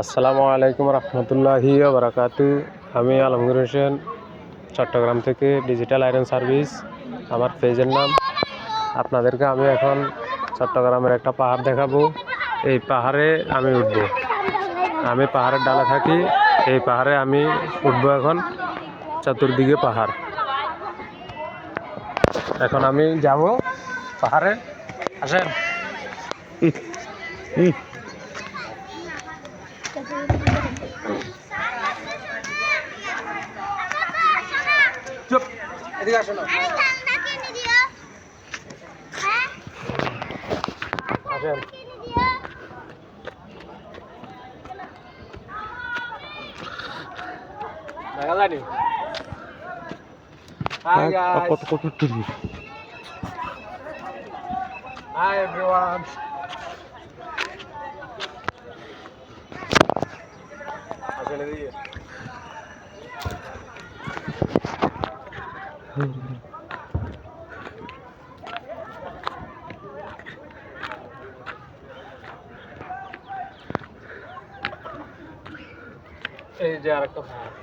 আসসালামু আলাইকুম রহমতুল্লাহি বারাকাতু আমি আলমগীর হোসেন, চট্টগ্রাম থেকে ডিজিটাল আয়রন সার্ভিস, আমার পেজের নাম। আপনাদেরকে আমি এখন চট্টগ্রামের একটা পাহাড় দেখাবো। এই পাহাড়ে আমি উঠবো। আমি পাহাড়ের ডালে থাকি। এই পাহাড়ে আমি উঠবো এখন। চতুর্দিকে পাহাড়। এখন আমি যাব পাহাড়ে। আসেন। এদিকে আসো না। আসেন। Hi guys. কত কত everyone. আসেন এদিকে। এই যে আরেকটা পাহাড়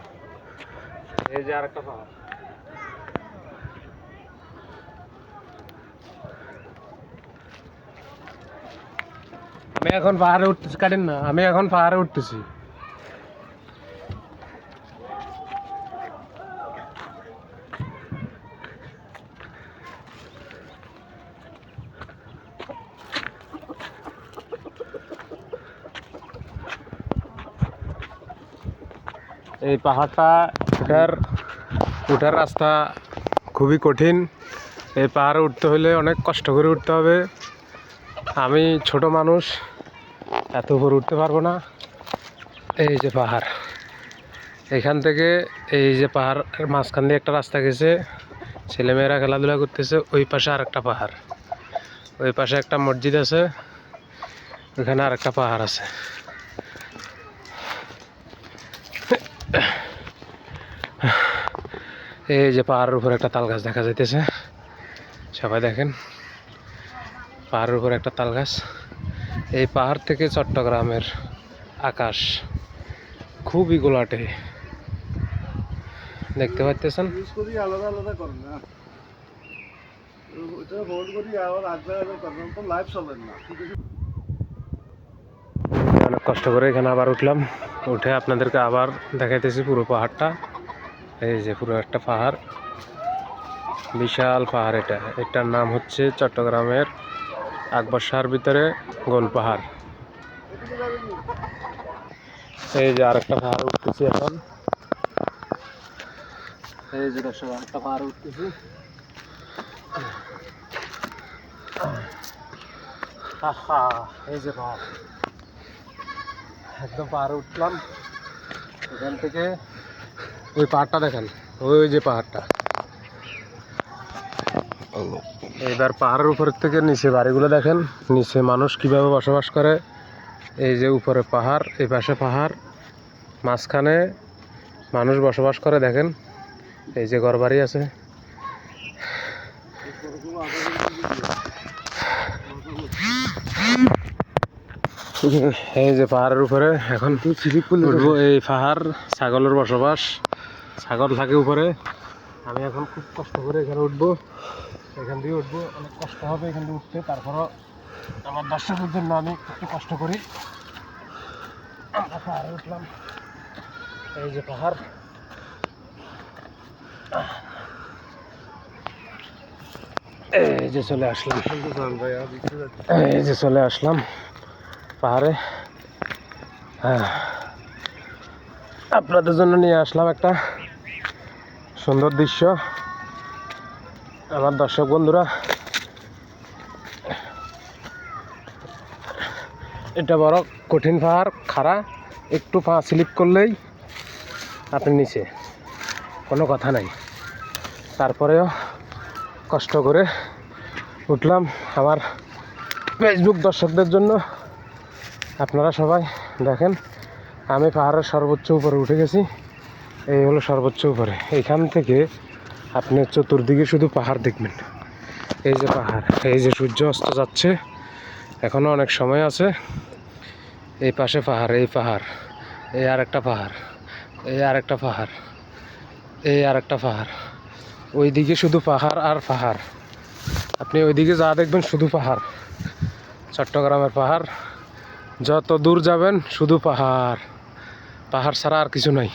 এই যে আরেকটা পাহাড় আমি এখন পাহাড়ে উঠতেছি কাটেন না, আমি এখন পাহাড়ে উঠতেছি। এই পাহাড়টা উঠার উঠার রাস্তা খুবই কঠিন। এই পাহাড়ে উঠতে হলে অনেক কষ্ট করে উঠতে হবে। আমি ছোট মানুষ, এত উপর উঠতে পারব না। এই যে পাহাড়। এখান থেকে এই যে পাহাড় মাঝখান দিয়ে একটা রাস্তা গেছে। ছেলেমেয়েরা খেলাধুলা করতেছে, ওই পাশে আর একটা পাহাড়। ওই পাশে একটা মসজিদ আছে, ওইখানে আর একটা পাহাড় আছে। এই যে পাহাড়ের উপর একটা তাল গাছ দেখা যাইতেছে। সবাই দেখেন পাহাড়ের উপর একটা তাল গাছ। এই পাহাড় থেকে চট্টগ্রামের আকাশ খুবই গোলাটে। দেখতে পাচ্ছেন আলাদা আলাদা করেন না। অনেক কষ্ট করে এখানে আবার উঠলাম। উঠে আপনাদেরকে আবার দেখাইতেছি পুরো পাহাড়টা। এই যে পুরো একটা পাহাড়। বিশাল পাহাড় এটা। এটার নাম হচ্ছে চট্টগ্রামের আকবর শাহর ভিতরে গোল পাহাড়। এই যে আরেকটা পাহাড় উঠতেছি এখন। এই যে দর্শক পাহাড় উঠতেছি। এই যে পাহাড়। একদম পাহাড়ে উঠলাম। এখান থেকে ওই পাহাড়টা দেখেন, ওই যে পাহাড়টা। এবার পাহাড়ের উপর থেকে নিচে বাড়িগুলো দেখেন, নিচে মানুষ কীভাবে বসবাস করে। এই যে উপরে পাহাড়, এই পাশে পাহাড়, মাঝখানে মানুষ বসবাস করে, দেখেন। এই যে ঘর বাড়ি আছে। এই যে পাহাড়ের উপরে এখন উঠবো এই পাহাড়, ছাগলের বসবাস, ছাগল থাকে উপরে। আমি এখন খুব কষ্ট করে এখানে উঠবো। এখান দিয়ে উঠবো, অনেক কষ্ট হবে এখান দিয়ে উঠতে। তারপরও আমার দর্শকের জন্য আমি একটু কষ্ট করি। পাহাড়ে উঠলাম। এই যে পাহাড়। এই যে চলে আসলাম। এই যে চলে আসলাম। পাহাড়ে। হ্যাঁ। আপনাদের জন্য নিয়ে আসলাম একটা সুন্দর দৃশ্য। আমার দর্শক বন্ধুরা, এটা বড় কঠিন পাহাড়, খাড়া। একটু পা স্লিপ করলেই আপনি নিচে। কোনো কথা নাই। তারপরেও কষ্ট করে উঠলাম আমার ফেসবুক দর্শকদের জন্য। আপনারা সবাই দেখেন, আমি পাহাড়ের সর্বোচ্চ উপরে উঠে গেছি। এই হলো সর্বোচ্চ উপরে। এইখান থেকে আপনি চতুর্দিকে শুধু পাহাড় দেখবেন। এই যে পাহাড়, এই যে সূর্য অস্ত যাচ্ছে এখনও অনেক সময় আছে। এই পাশে পাহাড়, এই পাহাড়, এই আর একটা পাহাড়, এই আর একটা পাহাড়, এই আর একটা পাহাড়। ওইদিকে শুধু পাহাড় আর পাহাড়। আপনি ওইদিকে যা দেখবেন শুধু পাহাড়। চট্টগ্রামের পাহাড় যত দূর যাবেন শুধু পাহাড়। পাহাড় ছাড়া আর কিছু নাই।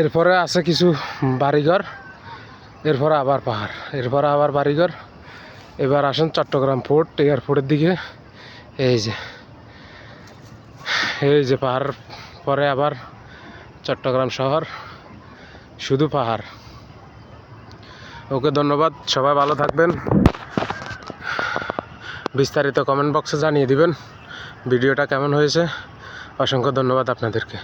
এরপরে আছে কিছু বাড়িঘর, এরপরে আবার পাহাড়, এরপরে আবার বাড়িঘর। এবার আসেন চট্টগ্রাম পোর্ট এয়ারপোর্টের দিকে। এই যে এই যে পাহাড়, পরে আবার চট্টগ্রাম শহর, শুধু পাহাড়। ওকে ধন্যবাদ, সবাই ভালো থাকবেন। বিস্তারিত কমেন্ট বক্সে জানিয়ে দিবেন। ভিডিওটা কেমন হয়েছে? অসংখ্য ধন্যবাদ আপনাদেরকে।